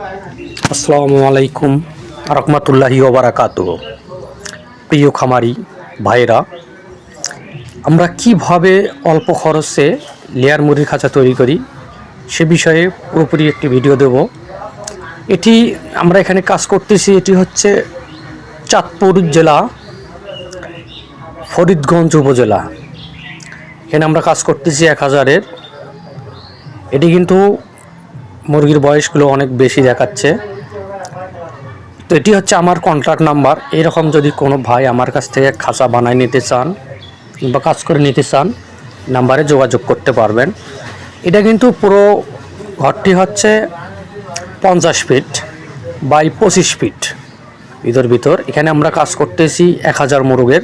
আসসালামু আলাইকুম রহমতুল্লাহি ওবরাকাত প্রিয় খামারি ভাইরা আমরা কীভাবে অল্প খরচে লেয়ার মুরগির খাঁচা তৈরি করি সে বিষয়ে পুরোপুরি একটি ভিডিও দেব। এটি আমরা এখানে কাজ করতেছি, এটি হচ্ছে চাঁদপুর জেলা, ফরিদগঞ্জ উপজেলা। এখানে আমরা কাজ করতেছি এক হাজারের। এটি কিন্তু মুরগির বয়সগুলো অনেক বেশি দেখাচ্ছে। তো এটি হচ্ছে আমার কন্ট্রাক্ট নাম্বার এরকম যদি কোনো ভাই আমার কাছ থেকে খাঁচা বানায় নিতে চান কিংবা কাজ করে নিতে চান, নাম্বারে যোগাযোগ করতে পারবেন। এটা কিন্তু পুরো ঘরটি হচ্ছে পঞ্চাশ ফিট বাই পঁচিশ ফিট ভিতর ভিতর। এখানে আমরা কাজ করতেছি এক হাজার মুরগের।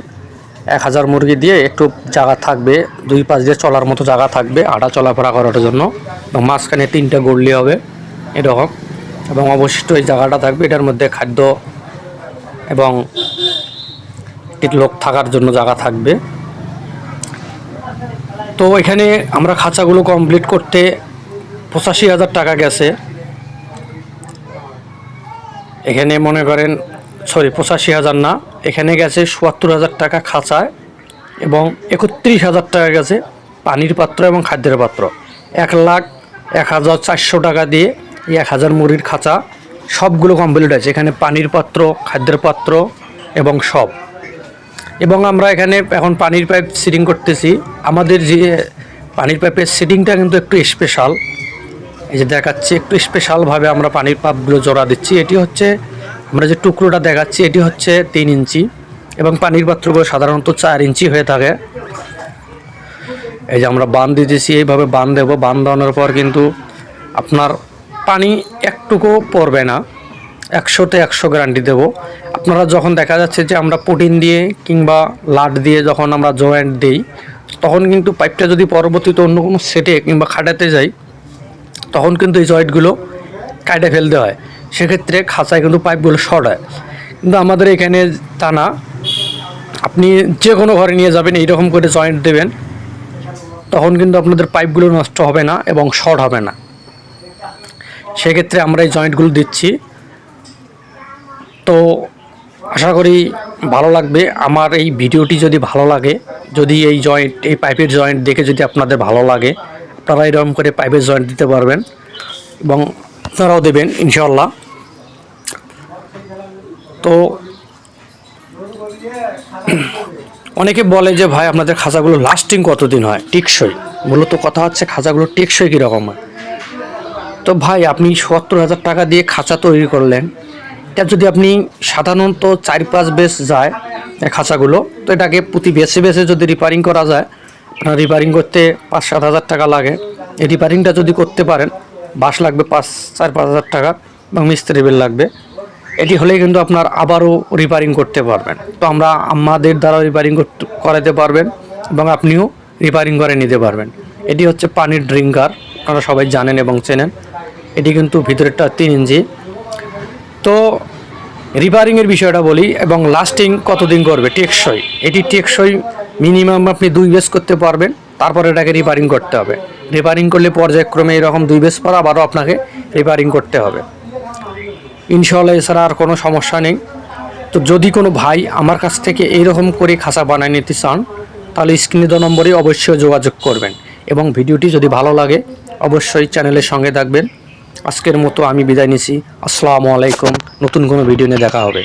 এক হাজার মুরগি দিয়ে একটু জায়গা থাকবে, দুই পাশ দিয়ে চলার মতো জায়গা থাকবে আটা চলাফেরা করার জন্য এবং মাঝখানে তিনটা গড়লি হবে এরকম এবং অবশিষ্ট এই জায়গাটা থাকবে, এটার মধ্যে খাদ্য এবং লোক থাকার জন্য জায়গা থাকবে। তো এখানে আমরা খাঁচাগুলো কমপ্লিট করতে পঁচাশি হাজার টাকা গেছে। এখানে মনে করেন সরি পঁচাশি হাজার না এখানে গেছে সুয়াত্তর হাজার টাকা খাঁচায় এবং একত্রিশ হাজার টাকা গেছে পানির পাত্র এবং খাদ্যের পাত্র। এক লাখ এক হাজার চারশো টাকা দিয়ে এক হাজার মুড়ির খাঁচা সবগুলো কমপ্লিট আছে। এখানে পানির পাত্র, খাদ্যের পাত্র এবং সব। এবং আমরা এখানে এখন পানির পাইপ সিটিং করতেছি। আমাদের যে পানির পাইপের সিটিংটা কিন্তু একটু স্পেশাল এই যে দেখাচ্ছি, একটু স্পেশালভাবে আমরা পানির পাইপগুলো জোড়া দিচ্ছি। এটি হচ্ছে আমরা যে টুকরোটা দেখাচ্ছি, এটি হচ্ছে তিন ইঞ্চি এবং পানির পাত্রগুলো সাধারণত চার ইঞ্চি হয়ে থাকে। এই যে আমরা বান দিতেছি, এইভাবে বান দেবো। বান দেওয়ানোর পর কিন্তু আপনার পানি একটুকু পড়বে না। একশোতে একশো গ্যারান্টি দেবো। আপনারা যখন দেখা যাচ্ছে যে আমরা প্রোটিন দিয়ে কিংবা লাট দিয়ে যখন আমরা জয়েন্ট দিই, তখন কিন্তু পাইপটা যদি পরবর্তীতে অন্য কোনো সেটে কিংবা খাটাতে যাই, তখন কিন্তু এই জয়েন্টগুলো কাটে ফেলতে হয়। সেক্ষেত্রে খাঁচায় কিন্তু পাইপগুলো শর্ট হয় কিন্তু আমাদের এখানে তা না। আপনি যে কোনো ঘরে নিয়ে যাবেন, এইরকম করে জয়েন্ট দেবেন, তখন কিন্তু আপনাদের পাইপগুলো নষ্ট হবে না এবং শর্ট হবে না। সেক্ষেত্রে আমরা এই জয়েন্টগুলো দিচ্ছি। তো আশা করি ভালো লাগবে। আমার এই ভিডিওটি যদি ভালো লাগে, যদি এই জয়েন্ট এই পাইপের জয়েন্ট দেখে যদি আপনাদের ভালো লাগে, আপনারা এরকম করে পাইপের জয়েন্ট দিতে পারবেন এবং আপনারাও দেবেন ইনশাল্লাহ তো অনেকে বলে যে, ভাই, আপনাদের খাঁচাগুলো লাস্টিং কতদিন হয়? টেকসই। মূলত কথা হচ্ছে, খাঁচাগুলো টেকসই কীরকম হয়? তো ভাই, আপনি সত্তর হাজার টাকা দিয়ে খাঁচা তৈরি করলেন। এটা যদি আপনি সাধারণত চার পাঁচ বেস যায় খাঁচাগুলো, তো এটাকে প্রতি বেসে বেসে যদি রিপেয়ারিং করা যায়, আপনার রিপেয়ারিং করতে পাঁচ সাত হাজার টাকা লাগে। এই রিপেয়ারিংটা যদি করতে পারেন বাস লাগবে পাঁচ চার পাঁচ হাজার টাকা, এবং মিস্ত্রি বিল লাগবে। এটি হলেই কিন্তু আপনার আবারও রিপেয়ারিং করতে পারবেন। তো আমরা আমাদের দ্বারা রিপেয়ারিং করাতে পারবেন এবং আপনিও রিপেয়ারিং করে নিতে পারবেন। এটি হচ্ছে পানির ড্রিঙ্কার, আপনারা সবাই জানেন এবং চেনেন। এটি কিন্তু ভিতরেরটা তিন ইঞ্চি। তো রিপেয়ারিংয়ের বিষয়টা বলি এবং লাস্টিং কতদিন করবে? টেকসই। এটি টেকসই মিনিমাম আপনি দুই বেস করতে পারবেন, তারপর এটাকে রিপেয়ারিং করতে হবে। রিপেয়ারিং করলে পর্যায়ক্রমে এরকম দুই বেস পর আবারও আপনাকে রিপেয়ারিং করতে হবে। ইনশাল্লাহ এছাড়া আর কোনো সমস্যা নেই। তো যদি কোনো ভাই আমার কাছ থেকে এইরকম করে খাঁচা বানায় নিতে চান, তাহলে স্ক্রিনে নম্বরে অবশ্যই যোগাযোগ করবেন এবং ভিডিওটি যদি ভালো লাগে, অবশ্যই চ্যানেলের সঙ্গে থাকবেন। আজকের মতো আমি বিদায় নিছি। আসসালামু আলাইকুম। নতুন কোনো ভিডিও নিয়ে দেখা হবে।